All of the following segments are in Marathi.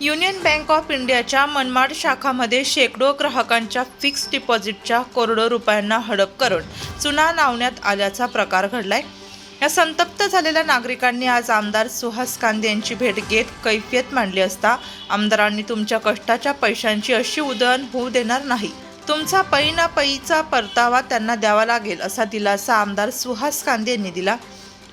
युनियन बँक ऑफ इंडियाच्या मनमाड शाखामध्ये शेकडो ग्राहकांच्या फिक्स्ड डिपॉझिटच्या करोडो रुपयांना हडप करून चुना लावण्यात आल्याचा प्रकार घडलाय. या संतप्त झालेल्या नागरिकांनी आज आमदार सुहास कांदे यांची भेट घेत कैफियत मांडली असता आमदारांनी तुमच्या कष्टाच्या पैशांची अशी उधळण होऊ देणार नाही. तुमचा पै ना पैचा परतावा त्यांना द्यावा लागेल असा दिलासा आमदार सुहास कांदे यांनी दिला.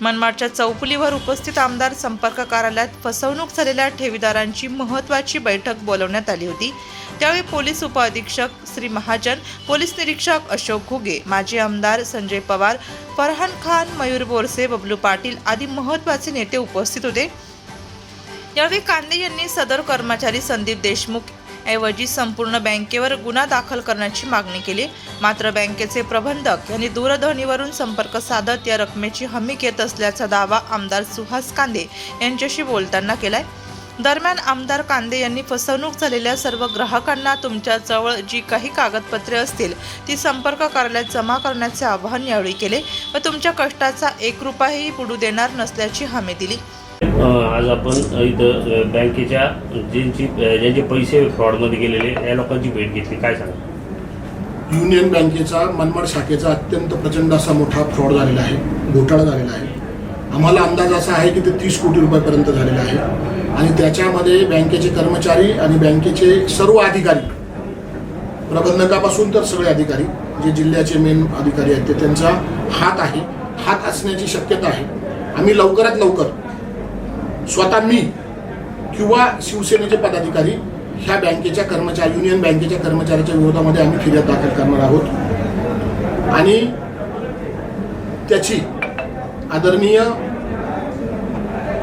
मनमाडच्या चौफुलीवर उपस्थित आमदार संपर्क कार्यालयात फसवणूक झालेल्या ठेवीदारांची महत्त्वाची बैठक बोलवण्यात आली होती. त्यावेळी पोलीस उपअधीक्षक श्री महाजन पोलीस निरीक्षक अशोक घुगे माजी आमदार संजय पवार फरहान खान मयूर बोरसे बबलू पाटील आदी महत्त्वाचे नेते उपस्थित होते. यावेळी कांदे यांनी सदर कर्मचारी संदीप देशमुख ऐवजी संपूर्ण बँकेवर गुन्हा दाखल करण्याची मागणी केली. मात्र बँकेचे प्रबंधक यांनी दूरध्वनीवरून संपर्क साधत या रकमेची हमी घेत असल्याचा दावा आमदार सुहास कांदे यांच्याशी बोलताना केलाय. दरम्यान आमदार कांदे यांनी फसवणूक झालेल्या सर्व ग्राहकांना तुमच्याजवळ जी काही कागदपत्रे असतील ती संपर्क कार्यालयात जमा करण्याचे आवाहन यावेळी केले व तुमच्या कष्टाचा एक रुपयाही बुडू देणार नसल्याची हमी दिली. आज आपण इथं बँकेच्या ज्यांची ज्यांचे पैसे फ्रॉडमध्ये गेलेले या लोकांची भेट घेतली. काय सांगा? युनियन बँकेचा मनमाड शाखेचा अत्यंत प्रचंड असा मोठा फ्रॉड झालेला आहे घोटाळा झालेला आहे. आम्हाला अंदाज असा आहे की ते तीस कोटी रुपयापर्यंत झालेला आहे. आणि त्याच्यामध्ये बँकेचे कर्मचारी आणि बँकेचे सर्व अधिकारी प्रबंधकापासून तर सगळे अधिकारी जे जिल्ह्याचे मेन अधिकारी आहेत ते त्यांचा हात आहे. हात असण्याची शक्यता आहे. आम्ही लवकरात लवकर स्वतः मी किंवा शिवसेनेचे पदाधिकारी ह्या बँकेच्या कर्मचारी युनियन बँकेच्या कर्मचाऱ्याच्या विरोधामध्ये आम्ही फिर्याद दाखल करणार आहोत. आणि त्याची आदरणीय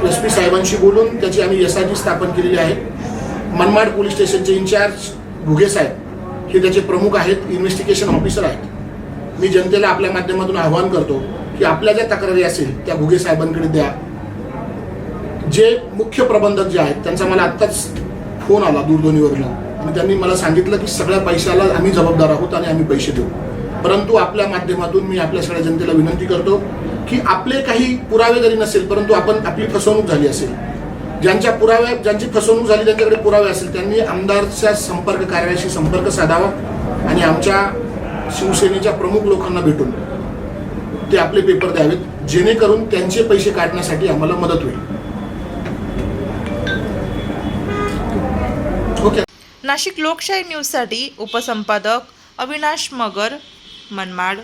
एस पी साहेबांशी बोलून त्याची आम्ही एस आय टी स्थापन केलेली आहे. मनमाड पोलीस स्टेशनचे इन्चार्ज घुगे साहेब हे त्याचे प्रमुख आहेत इन्व्हेस्टिगेशन ऑफिसर आहेत. मी जनतेला आपल्या माध्यमातून आवाहन करतो की आपल्या ज्या तक्रारी असेल त्या घुगे साहेबांकडे द्या. जे मुख्य प्रबंधक जे आहेत त्यांचा मला आत्ताच फोन आला दूरध्वनीवरनं. आणि त्यांनी मला सांगितलं की सगळ्या पैशाला आम्ही जबाबदार आहोत आणि आम्ही पैसे देऊ. परंतु आपल्या माध्यमातून मी आपल्या सगळ्या जनतेला विनंती करतो की आपले काही पुरावे जरी नसेल परंतु आपण आपली फसवणूक झाली असेल ज्यांच्या पुराव्या ज्यांची फसवणूक झाली त्यांच्याकडे पुरावे असेल त्यांनी आमदारच्या संपर्क कार्यालयाशी संपर्क साधावा आणि आमच्या शिवसेनेच्या प्रमुख लोकांना भेटून ते आपले पेपर द्यावेत जेणेकरून त्यांचे पैसे काढण्यासाठी आम्हाला मदत होईल. नाशिक लोकशाही न्यूजसाठी उपसंपादक अविनाश मगर मनमाड